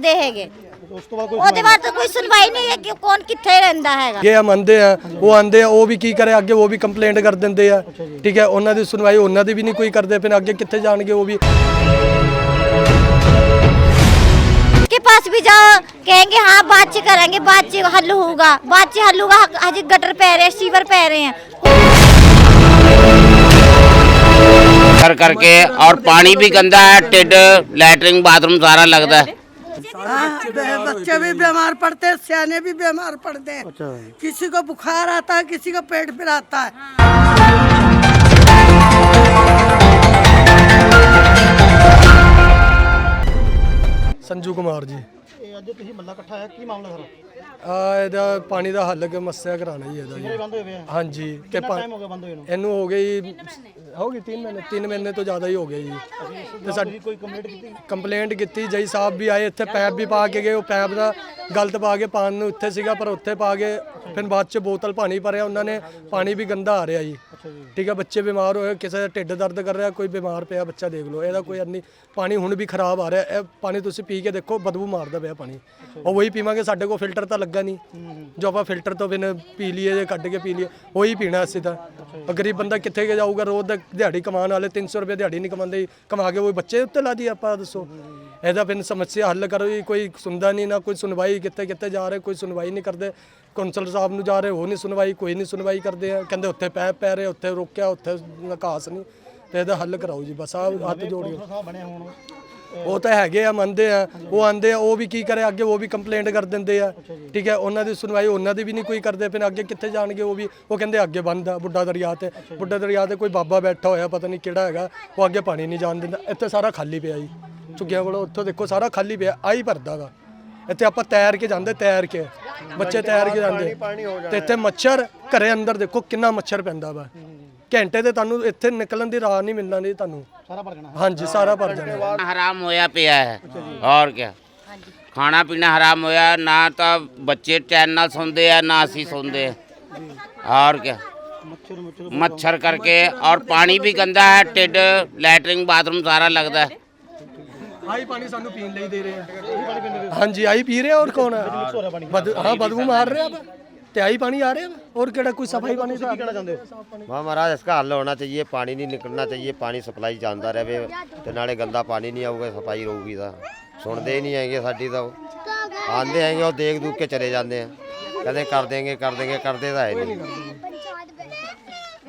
ਪੜਦੇ ਹੈਗੇ ਉਸ ਤੋਂ ਬਾਅਦ ਕੋਈ ਉਹਦੇ ਬਾਅਦ ਤਾਂ ਕੋਈ ਸੁਣਵਾਈ ਨਹੀਂ ਹੈ ਕਿ ਕੌਣ ਕਿੱਥੇ ਰਹਿੰਦਾ ਹੈਗਾ ਅੱਗੇ ਆ ਮੰਨਦੇ ਆ ਉਹ ਆਂਦੇ ਆ ਉਹ ਵੀ ਕੀ ਕਰੇ ਅੱਗੇ ਉਹ ਵੀ ਕੰਪਲੇਂਟ ਕਰ ਦਿੰਦੇ ਆ ਠੀਕ ਹੈ ਉਹਨਾਂ ਦੀ ਸੁਣਵਾਈ ਉਹਨਾਂ ਦੀ ਵੀ ਨਹੀਂ ਕੋਈ ਕਰਦੇ ਫਿਰ ਅੱਗੇ ਕਿੱਥੇ ਜਾਣਗੇ ਉਹ ਵੀ के पास भी जाओ कहेंगे हाँ बात से करेंगे बात से हल होगा बात से हल होगा हजी गटर पै रहे हैं सीवर पै रहे हैं कर करके और पानी भी गंदा है टिड लैटरिन बाथरूम सारा लगता है हाँ, बे- बच्चे भी बीमार पड़ते हैं सियाने भी बीमार पड़ते हैं अच्छा किसी को बुखार आता है किसी को पेट फिर आता है ਸੰਜੂ ਕੁਮਾਰ ਜੀ ਇਹ ਅੱਜ ਤੁਸੀਂ ਮੱਲਾ ਇਕੱਠਾ ਹੈ ਕੀ ਮਾਮਲਾ ਸਾਰਾ ਆ ਇਹਦਾ ਪਾਣੀ ਦਾ ਹੱਲ ਕੇ ਮੱਸਿਆ ਕਰਾਣਾ ਜੀ ਇਹਦਾ ਇਹ ਜੀ ਬੰਦ ਹੋਏ ਹੋਏ ਆ? ਹਾਂਜੀ ਕਿੰਨਾ ਪਾ- ਟਾਈਮ ਹੋ ਗਿਆ ਬੰਦ ਹੋਏ ਨੂੰ? ਇਹਨੂੰ ਹੋ ਗਈ ਹੋ ਗਈ 3 ਮਹੀਨੇ 3 ਮਹੀਨੇ ਤੋਂ ਜ਼ਿਆਦਾ ਹੀ ਹੋ ਗਏ ਜੀ। ਤੇ ਸਾਡੀ ਕੋਈ ਕੰਪਲੀਟ ਕੀਤੀ? ਕੰਪਲੇਂਟ ਕੀਤੀ ਜਈ ਸਾਹਿਬ ਵੀ ਆਏ ਇੱਥੇ ਪੈਪ ਵੀ ਪਾ ਕੇ ਗਏ ਉਹ ਪੈਪ ਦਾ ਗਲਤ ਪਾ ਕੇ ਪਾਣ ਨੂੰ ਇੱਥੇ ਸੀਗਾ ਪਰ ਉੱਥੇ ਪਾ ਕੇ ਫਿਰ ਬਾਅਦ ਚ ਬੋਤਲ ਪਾਣੀ ਭਰਿਆ ਉਹਨਾਂ ਨੇ ਪਾਣੀ ਵੀ ਗੰਦਾ ਆ ਰਿਹਾ ਜੀ। ਠੀਕ ਹੈ ਬੱਚੇ ਬਿਮਾਰ ਹੋਏ ਕਿਸੇ ਦਾ ਢਿੱਡ ਦਰਦ ਕਰ ਰਿਹਾ ਕੋਈ ਬਿਮਾਰ ਪਿਆ ਬੱਚਾ ਦੇਖ ਲਓ। ਇਹਦਾ ਕੋਈ ਇੰਨੀ ਪਾਣੀ ਹੁਣ ਵੀ ਖਰਾਬ ਆ ਰਿਹਾ। ਇਹ ਪਾਣੀ ਤੁਸੀਂ ਪੀ ਕੇ ਦੇਖੋ ਬਦਬੂ ਮਾਰਦਾ ਪਿਆ ਪਾਣੀ। ਉਹ ਵਹੀ ਪੀਵਾਂਗੇ ਸਾਡੇ ਕੋਲ ਫਿਲਟਰ ਤਾਂ ਲੱਗਾ ਨਹੀਂ। ਜੋ ਆਪਾਂ ਫਿਲਟਰ ਤੋਂ ਬਿਨ ਪੀ ਲਈਏ ਜੇ ਕੱਢ ਕੇ ਪੀ ਲਈਏ ਉਹੀ ਪੀਣਾ ਅਸੀਂ ਤਾਂ। ਉਹ ਗਰੀਬ ਬੰਦਾ ਕਿੱਥੇ ਕੇ ਜਾਊਗਾ ਰੋਜ਼ ਦਾ ਦਿਹਾੜੀ ਕਮਾਉਣ ਵਾਲੇ 300 ਰੁਪਏ ਦਿਹਾੜੀ ਨਹੀਂ ਕਮਾਉਂਦੇ ਕਮਾ ਕੇ ਉਹ ਬੱਚੇ ਉੱਤੇ ਲਾ ਦੀ ਆਪਾਂ ਦੱਸੋ। ਇਹਦਾ ਫਿਰ ਸਮੱਸਿਆ ਹੱਲ ਕਰੋ ਜੀ ਕੋਈ ਸੁਣਦਾ ਨਹੀਂ ਨਾ ਕੋਈ ਸੁਣਵਾਈ ਕਿੱਥੇ ਕਿੱਥੇ ਜਾ ਰਹੇ ਕੋਈ ਸੁਣਵਾਈ ਨਹੀਂ ਕਰਦੇ। ਕੌਂਸਲ ਸਾਹਿਬ ਨੂੰ ਜਾ ਰਹੇ ਉਹ ਨਹੀਂ ਸੁਣਵਾਈ ਕੋਈ ਨਹੀਂ ਸੁਣਵਾਈ ਕਰਦੇ ਆ। ਕਹਿੰਦੇ ਉੱਥੇ ਪੈ ਪੈ ਰਹੇ ਉੱਥੇ ਰੋਕਿਆ ਉੱਥੇ ਨਿਕਾਸ ਨਹੀਂ। ਤੇ ਇਹਦਾ ਹੱਲ ਕਰਾਓ ਜੀ ਬਸ ਆ ਹੱਥ ਜੋੜਿਓ। ਉਹ ਤਾਂ ਹੈਗੇ ਆ ਮੰਨਦੇ ਆ। ਉਹ ਆਂਦੇ ਆ ਉਹ ਵੀ ਕੀ ਕਰੇ ਅੱਗੇ ਉਹ ਵੀ ਕੰਪਲੇਂਟ ਕਰ ਦਿੰਦੇ ਆ। ਠੀਕ ਹੈ ਉਹਨਾਂ ਦੀ ਸੁਣਵਾਈ ਉਹਨਾਂ ਦੀ ਵੀ ਨਹੀਂ ਕੋਈ ਕਰਦੇ ਫਿਰ ਅੱਗੇ ਕਿੱਥੇ ਜਾਣਗੇ ਉਹ ਵੀ? ਉਹ ਕਹਿੰਦੇ ਅੱਗੇ ਬੰਦ ਆ ਬੁੱਢਾ ਦਰਿਆ ਤੇ। ਬੁੱਢਾ ਦਰਿਆ ਤੇ ਕੋਈ ਬਾਬਾ ਬੈਠਾ ਹੋਇਆ ਪਤਾ ਨਹੀਂ ਕਿਹੜਾ ਹੈਗਾ। ਉਹ ਅੱਗੇ ਪਾਣੀ ਨਹੀਂ ਜਾਣ ਦਿੰਦਾ। ਇੱਥੇ ਸਾਰਾ ਖਾਲੀ ਪਿਆ ਜੀ। ਝੁੱਗੀਆਂ ਕੋਲ ਉੱਥੋਂ ਦੇਖੋ ਸਾਰਾ ਖਾਲੀ ਪਿਆ ਆਈ ਭਰਦਾ ਦਾ ਇੱਥੇ ਆਪਾਂ ਤੈਰ ਕੇ ਜਾਂਦੇ ਤੈਰ ਕੇ। ਬੱਚੇ ਤੈਰ ਕੇ ਜਾਂਦੇ। ਤੇ ਇੱਥੇ ਮੱਛਰ ਘਰੇ ਅੰਦਰ ਦੇਖੋ ਕਿੰਨਾ ਮੱਛਰ ਪੈਂਦਾ ਵਾ। ਘੰਟੇ ਤੇ ਤੁਹਾਨੂੰ ਇੱਥੇ ਨਿਕਲਣ ਦੀ ਰਾਹ ਨਹੀਂ ਮਿਲਣਾ ਨਹੀਂ ਤੁਹਾਨੂੰ। ਸਾਰਾ ਭਰ ਜਾਣਾ। ਹਾਂਜੀ ਸਾਰਾ ਭਰ ਜਾਣਾ। ਹਰਾਮ ਹੋਇਆ ਪਿਆ ਹੈ। ਔਰ ਕੀ ਹਾਂਜੀ। ਖਾਣਾ ਪੀਣਾ ਹਰਾਮ ਹੋਇਆ ਨਾ ਤਾਂ ਬੱਚੇ ਟੈਨ ਨਾਲ ਸੌਂਦੇ ਆ ਨਾ ਅਸੀਂ ਸੌਂਦੇ ਆ। ਔਰ ਕੀ ਮੱਛਰ ਕਰਕੇ ਔਰ ਪਾਣੀ ਵੀ ਗੰਦਾ ਹੈ ਟਿੱਡ ਲੈਟਰਿੰਗ ਬਾਥਰੂਮ ਸਾਰਾ ਲੱਗਦਾ ਹੈ। ਆਹੀ ਪਾਣੀ ਸਾਨੂੰ ਪੀਣ ਲਈ ਦੇ ਰਹੇ ਆ ਹਾਂਜੀ ਆਹੀ ਪੀ ਰਹੇ ਆ, ਹੋਰ ਕੌਣ ਹੈ ਬਦ ਹਾਂ ਬਦਬੂ ਮਾਰ ਰਿਹਾ ਵਾ ਤੇ ਆਹੀ ਪਾਣੀ ਆ ਰਿਹਾ ਵਾ ਹੋਰ ਕਿਹੜਾ ਕੋਈ ਸਫਾਈ ਪਾਣੀ ਦਾ ਕਹਿਣਾ ਚਾਹੁੰਦੇ ਹੋ वहाँ महाराज इसका हल होना चाहिए पानी नहीं निकलना चाहिए पानी सप्लाई ਜਾਂਦਾ ਰਹੇ ਤੇ ਨਾਲੇ ਗੰਦਾ ਪਾਣੀ ਨਹੀਂ ਆਊਗਾ ਸਫਾਈ ਰਹੂਗੀ ਤਾਂ ਸੁਣਦੇ ਹੀ ਨਹੀਂ ਹੈਗੇ ਸਾਡੀ ਤਾਂ ਉਹ। ਆਉਂਦੇ ਹੈਗੇ ਉਹ ਦੇਖ ਦੂਖ ਕੇ ਚਲੇ ਜਾਂਦੇ ਆ ਕਹਿੰਦੇ ਕਰ ਦੇਂਗੇ ਕਰ ਦੇਂਗੇ ਕਰਦੇ ਤਾਂ ਹੈ ਨਹੀਂ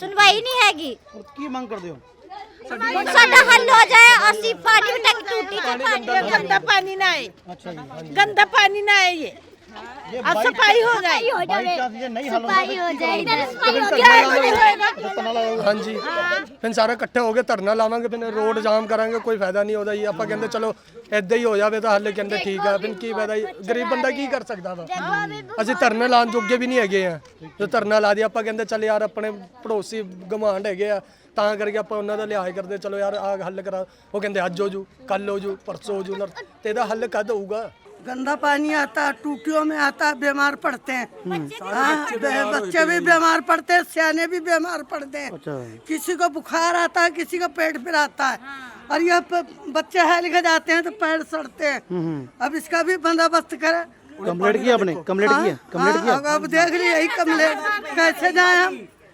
ਸੁਣਵਾਈ ਨਹੀਂ ਹੈਗੀ ਹੁਣ ਕੀ ਮੰਗ ਕਰਦੇ ਹੋ ਹੁਣ ਸਾਡਾ ਹੱਲ ਹੋ ਜਾਏ ਅਸੀਂ ਪਾਣੀ ਦੀ ਟੈਂਕੀ ਟੂਟੀ ਤੇ ਪਾਣੀ गंदा पानी ना आए ਅੱਛਾ ਜੀ गंदा पानी ना आए ये ਇਹ अब सफाई हो जाए ਬਾਈ ਚਾਂਸ ਜੇ ਨਹੀਂ ਹੱਲ ਹੁੰਦਾ ਸਫਾਈ ਹੋ ਜਾਏ क्या नहीं होएगा ਤਾਂ ਨਾਲ ਆਏਗਾ ਹਾਂਜੀ ਫਿਰ ਸਾਰੇ ਇਕੱਠੇ ਹੋ ਕੇ ਧਰਨਾ ਲਾਵਾਂਗੇ ਫਿਰ ਰੋਡ ਜਾਮ ਕਰਾਂਗੇ ਕੋਈ ਫਾਇਦਾ ਨਹੀਂ ਉਹਦਾ ਜੀ ਆਪਾਂ ਕਹਿੰਦੇ ਚਲੋ ਏਦਾਂ ਹੀ ਹੋ ਜਾਵੇ ਤਾਂ ਹੱਲੇ ਕਹਿੰਦੇ ਠੀਕ ਆ ਫਿਰ ਕੀ ਫਾਇਦਾ ਜੀ ਗਰੀਬ ਬੰਦਾ ਕੀ ਕਰ ਸਕਦਾ ਵਾ ਅਸੀਂ ਧਰਨਾ ਲਾਉਣ ਜੋਗੇ ਵੀ ਨਹੀਂ ਹੈਗੇ ਆ ਜੋ ਧਰਨਾ ਲਾ ਦਿਆ ਆਪਾਂ ਕਹਿੰਦੇ ਚੱਲ ਯਾਰ ਆਪਣੇ ਪੜੋਸੀ ਗਮਾਂਡ ਹੈਗੇ ਆ ਤਾਂ ਕਰਕੇ ਆਪਾਂ ਉਹਨਾਂ ਦਾ ਲਿਹਾਜ਼ ਕਰਦੇ ਚਲੋ ਯਾਰ ਆ ਹੱਲ ਕਰਾ ਉਹ ਕਹਿੰਦੇ ਅੱਜ ਹੋ ਜੂ ਕੱਲ ਹੋ ਜੂ ਪਰਸੋਂ ਹੋ ਜੂ ਨਰ- ਤੇ ਇਹਦਾ ਹੱਲ ਕਦ ਹੋਊਗਾ गंदा पानी आता टूटियों में आता बीमार पड़ते हैं। बच्चे भी हाँ, बीमार पड़ते हैं। सियाने भी बीमार पड़ते हैं। अच्छा। किसी को बुखार आता है किसी को पेट फिर आता है। हाँ। और यह बच्चे है लिखे जाते हैं तो पैर सड़ते हैं। हम्म, हम्म। अब इसका भी बंदोबस्त करे। कम्प्लेट किया अपने? कम्प्लेट हाँ, किया? कम्प्लेट किया अब देख लिया यही कम्प्लेट कैसे जाए हम?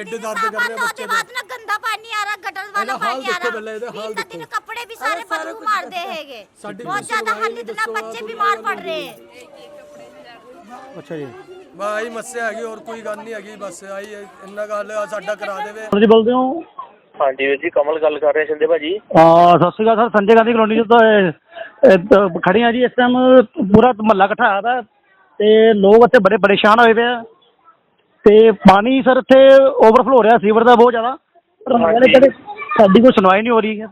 ਢਿੱਡ ਦਰਦ ਕਰ ਰਿਹਾ ਬੱਚੇ ਉਹਦੇ ਬਾਅਦ ਨਾ ਗੰਦਾ ਪਾਣੀ ਆ ਰਿਹਾ ਗਟਰ ਵਾਲਾ ਇਹਦਾ ਹਾਲ ਪਾਣੀ ਆ ਦੇਖੋ ਪਹਿਲਾਂ, ਇਹਦਾ ਰਿਹਾ ਹਾਲ ਦਿਨ ਦਿਨ ਦੇਖੋ। ਕੱਪੜੇ ਵੀ ਸਾਰੇ ਬਦਬੂ ਮਾਰਦੇ ਹੈਗੇ। ਸਾਡੀ ਬਹੁਤ ਜ਼ਿਆਦਾ ਹਾਲ ਇਤਨਾ ਬੱਚੇ ਬਿਮਾਰ ਪੜ ਰਹੇ। हैं ਅੱਛਾ ਜੀ। ਬਸ ਆਹੀ ਮੱਸਿਆ ਹੈਗੀ ਹੋਰ ਕੋਈ ਗੱਲ ਨਹੀਂ ਹੈਗੀ ਬਸ ਹੈ, ਇੰਨਾ ਗੱਲ ਆ, ਸਾਡਾ ਕਰਾ ਦੇਵੇ। ਜੀ ਬੋਲਦੇ ਹੋ? ਹਾਂਜੀ ਵੀਰ ਜੀ ਕਮਲ ਗੱਲ ਕਰ ਰਹੇ ਸਿੰਦੇ ਭਾਜੀ। ਆ ਸਤਿ ਸ਼੍ਰੀ ਅਕਾਲ ਸਰ ਸੰਜੇ ਗਾਂਧੀ ਕਲੋਨੀ ਚ ਤਾਂ ਇਹ- ਇਹ ਤਾਂ ਖੜੇ ਆ ਜੀ ਇਸ ਟਾਈਮ ਪੂਰਾ ਮਹੱਲਾ ਇਕੱਠਾ ਹੋਇਆ ਦਾ ਤੇ ਲੋਕ ਇੱਥੇ ਬੜੇ ਪਰੇਸ਼ਾਨ ਹੋਏ ਪਏ ਆ। ਤੇ ਪਾਣੀ ਸਰ ਇੱਥੇ ਓਵਰਫਲੋ ਹੋ ਰਿਹਾ ਸੀਵਰ ਦਾ ਬਹੁਤ ਜ਼ਿਆਦਾ। ਪਰ ਨਾਲੇ ਕਦੇ ਸਾਡੀ ਕੋਈ ਸੁਣਵਾਈ ਨਹੀਂ ਹੋ ਰਹੀ ਹੈ।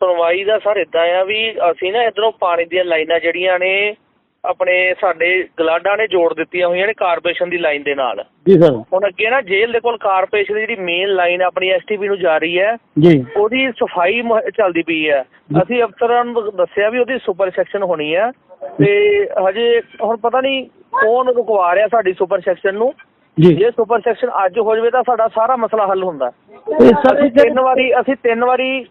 ਸੁਣਵਾਈ ਦਾ ਸਰ ਇਦਾਂ ਆ ਵੀ ਅਸੀਂ ਨਾ ਇਧਰੋਂ ਪਾਣੀ ਦੀਆਂ ਲਾਈਨਾਂ ਜਿਹੜੀਆਂ ਨੇ ਆਪਣੇ ਸਾਡੇ ਗਲਾਡਾ ਨੇ ਜੋੜ ਦਿੱਤੀਆਂ ਹੋਈਆਂ ਨੇ ਕਾਰਪੋਰੇਸ਼ਨ ਦੀ ਲਾਈਨ ਦੇ ਨਾਲ। ਜੀ ਸਰ। ਹੁਣ ਅੱਗੇ ਨਾ ਜੇਲ੍ਹ ਦੇ ਕੋਲ ਕਾਰਪੋਰੇਸ਼ਨ ਦੀ ਜਿਹੜੀ ਮੇਨ ਲਾਈਨ ਆਪਣੀ ਐਸਟੀਪੀ ਨੂੰ ਜਾ ਰਹੀ ਹੈ ਜੀ। ਉਹਦੀ ਸਫ਼ਾਈ ਚੱਲਦੀ ਪਈ ਹੈ। ਅਸੀਂ ਅਫਸਰਾਂ ਨੂੰ ਦੱਸਿਆ ਵੀ ਉਹਦੀ ਸੁਪਰ ਸੈਕਸ਼ਨ ਹੋਣੀ ਹੈ। ਤੇ ਹਜੇ ਹੁਣ ਪਤਾ ਨਹੀਂ ਕੌਣ ਰੁਕਵਾ ਰਿਹਾ ਸਾਡੀ ਸੁਪਰ ਸੈਕਸ਼ਨ ਨੂੰ। ਜੀ। ਜੇ ਸੁਪਰ ਸੈਕਸ਼ਨ ਅੱਜ ਹੋ ਜਾਵੇ ਤਾਂ ਸਾਡਾ ਸਾਰਾ ਮਸਲਾ ਹੱਲ ਹੁੰਦਾ। ਸਰ ਅਸੀਂ ਤਿੰਨ ਵਾਰੀ ਅਸੀਂ ਤਿੰਨ ਵਾਰੀ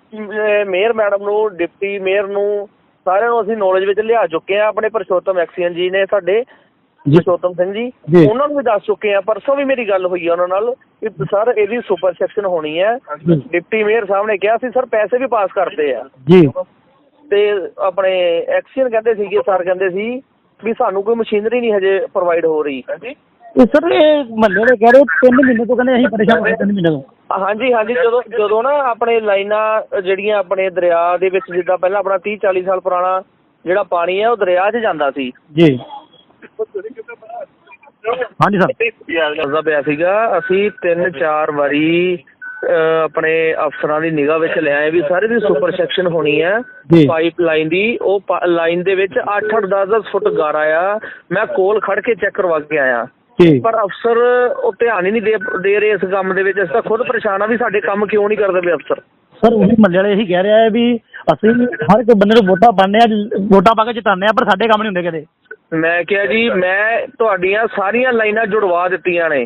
ਮੇਅਰ ਮੈਡਮ ਨੂੰ ਡਿਪਟੀ ਮੇਅਰ ਨੂੰ ਸਾਰਿਆਂ ਨੂੰ ਅਸੀਂ ਨੌਲੇਜ ਵਿੱਚ ਲਿਆ ਚੁੱਕੇ ਆ ਆਪਣੇ ਪਰਸ਼ੋਤਮ ਐਕਸੀਅਨ ਜੀ ਨੇ ਸਾਡੇ ਜੀ। ਪਰਸ਼ੋਤਮ ਸਿੰਘ ਜੀ। ਉਹਨਾਂ ਨੂੰ ਵੀ ਦੱਸ ਚੁੱਕੇ ਆ ਪਰਸੋਂ ਵੀ ਮੇਰੀ ਗੱਲ ਹੋਈ ਆ ਉਹਨਾਂ ਨਾਲ ਕਿ ਸਰ ਇਹਦੀ ਸੁਪਰ ਸੈਕਸ਼ਨ ਹੋਣੀ ਹੈ। ਡਿਪਟੀ ਮੇਅਰ ਸਾਹਿਬ ਨੇ ਕਿਹਾ ਸੀ ਸਰ ਪੈਸੇ ਵੀ ਪਾਸ ਕਰਦੇ ਆ। ਜੀ। ਤੇ ਆਪਣੇ ਐਕਸੀਅਨ ਕਹਿੰਦੇ ਸੀਗੇ ਸਰ ਕਹਿੰਦੇ ਸੀ ਵੀ ਸਾਨੂੰ ਕੋਈ ਮਸ਼ੀਨਰੀ ਨਹੀਂ ਹਜੇ ਪ੍ਰੋਵਾਈਡ ਹੋ ਰਹੀ। ਇਹ ਸਰ ਇਹ ਮਹੱਲੇ ਦੇ ਕਹਿ ਰਹੇ 3 ਮਹੀਨੇ ਤੋਂ ਕਹਿੰਦੇ ਅਸੀਂ ਪਰੇਸ਼ਾਨ ਹੋ ਰਹੇ 3 ਮਹੀਨੇ ਤੋਂ। ਹਾਂਜੀ ਹਾਂਜੀ ਜਦੋਂ ਜਦੋਂ ਨਾ ਆਪਣੇ ਲਾਈਨਾਂ ਜਿਹੜੀਆਂ ਆਪਣੇ ਦਰਿਆ ਦੇ ਵਿੱਚ ਜਿੱਦਾਂ ਪਹਿਲਾਂ ਆਪਣਾ 30 40 ਸਾਲ ਪੁਰਾਣਾ ਜਿਹੜਾ ਪਾਣੀ ਹੈ ਉਹ ਦਰਿਆ 'ਚ ਜਾਂਦਾ ਸੀ। ਜੀ। ਹਾਂਜੀ ਸਰ। ਦੱਸਦਾ ਪਿਆ ਸੀਗਾ ਅਸੀਂ ਤਿੰਨ ਚਾਰ ਵਾਰੀ ਅਹ, ਆਪਣੇ ਅਫਸਰਾਂ ਦੀ ਨਿਗਾਹ ਵਿੱਚ ਲਿਆਏ ਵੀ ਸਾਰੇ ਦੀ ਸੁਪਰ ਸੈਕਸ਼ਨ ਹੋਣੀ ਹੈ। ਪਾਈਪ ਲਾਈਨ ਦੀ ਉਹ ਲਾਈਨ ਦੇ ਵਿੱਚ 8-8 10-10 ਫੁੱਟ ਗਾਰਾ ਆ। ਮੈਂ ਕੋਲ ਖੜ ਕੇ ਚੈੱਕ ਕਰਵਾ ਕੇ ਆਇਆ। ਪਰ ਅਫਸਰ ਉਹ ਧਿਆਨ ਹੀ ਨਹੀਂ ਦੇ ਦੇ ਰਹੇ ਇਸ ਕੰਮ ਦੇ ਵਿੱਚ। ਅਸੀਂ ਤਾਂ ਖੁਦ ਪਰੇਸ਼ਾਨ ਆ ਵੀ ਸਾਡੇ ਕੰਮ ਕਿਉਂ ਨਹੀਂ ਕਰਦੇ ਪਏ ਅਫਸਰ। ਸਰ ਉਹੀ ਮਹੱਲੇ ਵਾਲੇ ਇਹੀ ਕਹਿ ਰਿਹਾ ਹੈ ਵੀ ਅਸੀਂ ਹਰ ਇੱਕ ਬੰਦੇ ਨੂੰ ਵੋਟਾਂ ਪਾਉਂਦੇ ਆ ਵੋਟਾਂ ਪਾ ਕੇ ਜਿਤਾਉਂਦੇ ਆ ਪਰ ਸਾਡੇ ਕੰਮ ਨਹੀਂ ਹੁੰਦੇ ਕਦੇ। ਮੈਂ ਕਿਹਾ ਜੀ ਮੈਂ ਤੁਹਾਡੀਆਂ ਸਾਰੀਆਂ ਲਾਈਨਾਂ ਜੁੜਵਾ ਦਿੱਤੀਆਂ ਨੇ।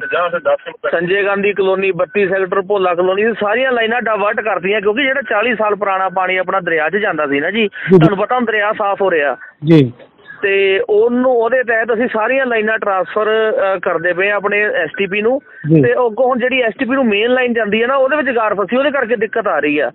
Sanjay Gandhi colony 32 sector Bhola colony ਸਾਰੀਆਂ ਲਾਈਨਾਂ ਡਾਵਰਟ ਕਰਤੀਆਂ ਕਿਉਂਕਿ ਜਿਹੜਾ 40 ਸਾਲ ਪੁਰਾਣਾ ਪਾਣੀ ਆਪਣਾ ਦਰਿਆ 'ਚ ਜਾਂਦਾ ਸੀ ਨਾ ਜੀ। ਤੁਹਾਨੂੰ ਪਤਾ ਹੁਣ ਦਰਿਆ ਸਾਫ਼ ਹੋ ਰਿਹਾ। ਜੀ। ਤੇ ਉਹਨੂੰ ਉਹਦੇ ਤਹਿਤ ਅਸੀਂ ਸਾਰੀਆਂ ਲਾਈਨਾਂ ਟਰਾਂਸਫਰ ਕਰਦੇ ਪਏ ਆ ਆਪਣੇ ਐਸਟੀਪੀ ਨੂੰ। ਤੇ ਅੱਗੋਂ ਹੁਣ ਜਿਹੜੀ ਐਸਟੀਪੀ ਨੂੰ ਮੇਨ ਲਾਈਨ ਜਾਂਦੀ ਹੈ ਨਾ ਉਹਦੇ ਵਿੱਚ ਗਾਰ ਫਸੀ ਉਹਦੇ ਕਰਕੇ ਦਿੱਕਤ ਆ ਰਹੀ ਆ